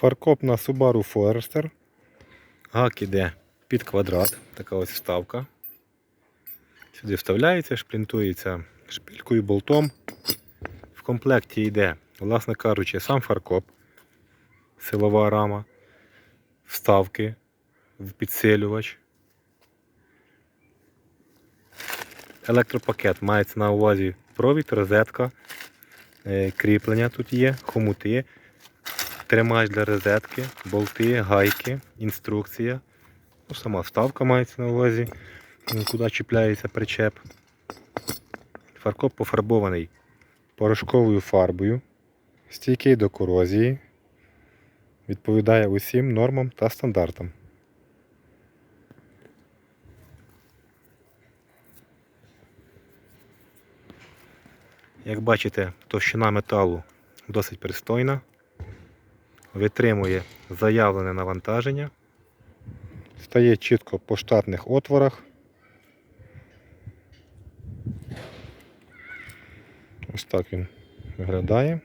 Фаркоп на Subaru Forester. Гак іде під квадрат. Така ось вставка. Сюди вставляється, шплінтується шпилькою, болтом. В комплекті йде, власне кажучи, сам фаркоп, силова рама, вставки підсилювач. Електропакет мається на увазі провід, розетка, е, кріплення тут є, хомути, тримач для розетки, болти, гайки, інструкція. Ну, сама вставка мається на увазі, куди чіпляється причеп. Фаркоп пофарбований порошковою фарбою, стійкий до корозії, відповідає усім нормам та стандартам. Як бачите, товщина металу досить пристойна, витримує заявлене навантаження, стає чітко по штатних отворах. Ось так він виглядає.